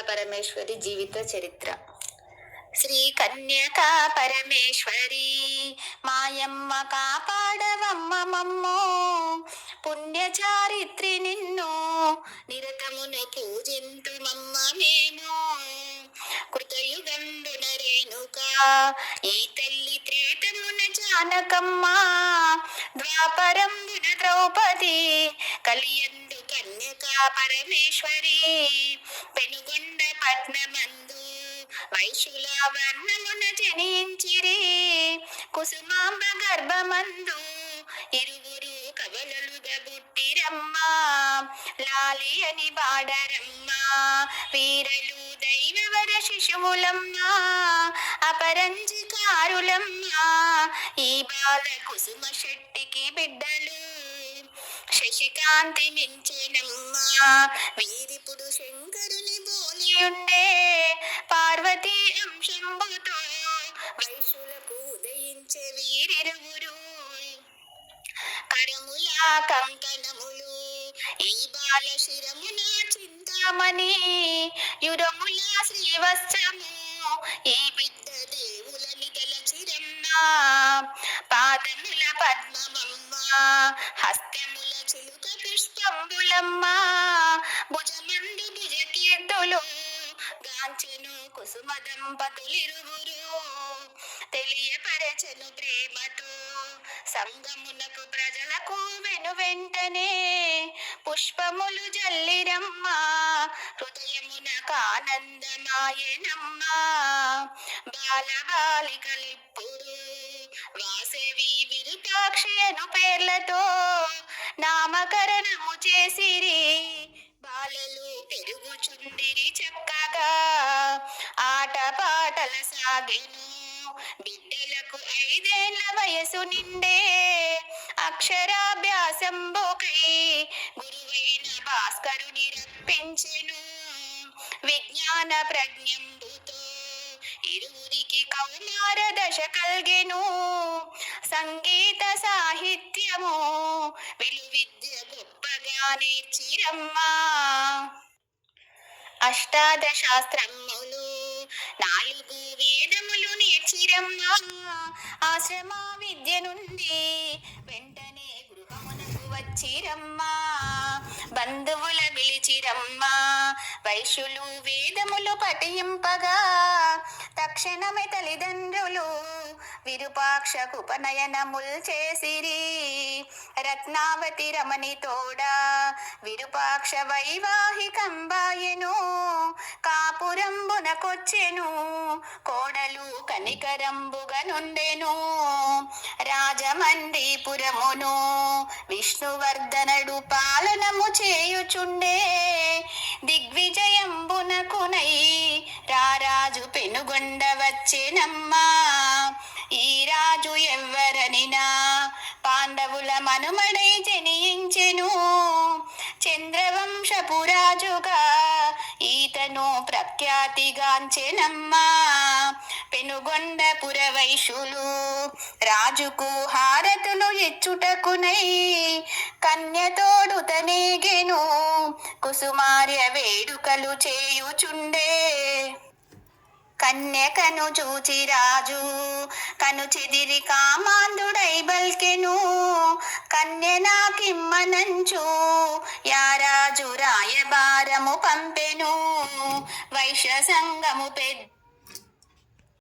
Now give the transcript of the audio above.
పరమేశ్వరి జీవిత చరిత్ర. శ్రీ కన్యకా పరమేశ్వరి మాయమ్మ కాపాడవమ్మ మమ్మో. పుణ్య చారిత్రి నిన్ను నిరతమున పూజింతుమమ్మ మేము. కృతయుగంబున రేణుక ఈ తల్లి త్రేతమున జానకమ్మ. ద్వాపరంబున ద్రౌపది కలియన్ కన్యకా పరమేశ్వరి పెనుగొండ పట్నమందు వైశుల వర్ణమున జనించిరి. కుసుమాంబ గర్భమందు ఇరువురు కవలలుగా బుట్టిరమ్మ లాలి అని బాడరమ్మ. వీరలు దైవవర శిశువులమ్మ. అపరంజికారులమ్మ ఈ బాల కుసుమ శెట్టికి బిడ్డలు శశికాంతి మించినమ్మా వీరిపుడు శంకరుని బోలి ఉండే పార్వతీ అంశంబుతో వైశులకు ఉదయించే వీరిరువురు. కరముల కంకణములు ఈ బాల శిరమున చింతామణి యురముల శ్రీవత్సము ఈ బిడ్డ దేవులని గెలచిరమ్మా. పాదముల పద్మమమ్మ హస్తముల చిలుక పుష్పంబులమ్మ భుజమందు భుజకీర్తులు గాంచెను కుసుమ దంపతులిరువురు తెలియపరచెను ప్రేమతో సంగమునకు ప్రజలకు వెను వెంటనే పుష్పములు జల్లిరమ్మా హృదయమునకు ఆనందమాయనమ్మా బాలబాలికలిప్పుడు వాసవి విరుపాక్షి అను పేర్లతో నామకరణము చేసిరి. బాలలు పెరుగుచుండిరి చక్కగా. ఆట పాటల సాగెను. బిడ్డలకు ఐదేళ్ళ వయసు నిండే అక్షరాభ్యాసంబుకై గురువైన భాస్కరుని రప్పించెను. విజ్ఞాన ప్రజ్ఞంబుతో ఇరువురికి కౌమార దశ కల్గెను. సంగీత నిత్యము విలు విద్య గొప్పగా నేర్చిరమ్మా అష్టాదశాస్త్రములు నాలుగు వేదములు నేర్చిరమ్మా ఆశ్రమ విద్య నుండి వెంటనే గృహమునకు వచ్చిరమ్మా. బంధువుల పిలిచిరమ్మా. వైశ్యులు వేదములు పఠింపగా తక్షణమే తల్లిదండ్రులు విరూపాక్షకు ఉపనయనముల్ చేసిరి. రత్నావతి రమణి తోడా విరూపాక్ష వైవాహికంబాయెను కాపురంబునకొచ్చెను కోడలు కనికరంబుగనుండెను. రాజమండ్రిపురమును విష్ణువర్ధనుడు పాలనము చేయుచుండే. దిగ్విజయంబునకునై రారాజు పెనుగొండ వచ్చెనమ్మా. మనుమడై జనించెను. చంద్రవంశపురాజుగా ఈతను ప్రఖ్యాతిగాంచెనమ్మా. పెనుగొండ పురవైశులు రాజుకు హారతులు ఇచ్చుటకునై కన్యతోడుతనే గెను కుసుమార్య వేడుకలు చేయుచుండే. కన్యకను చూచి రాజు కను చెదిరి కామాంధుడై బల్కెను. కన్య నాకిమ్మనంచు యారాజు రాయబారము పంపెను. వైశ్య సంగము పెద్ద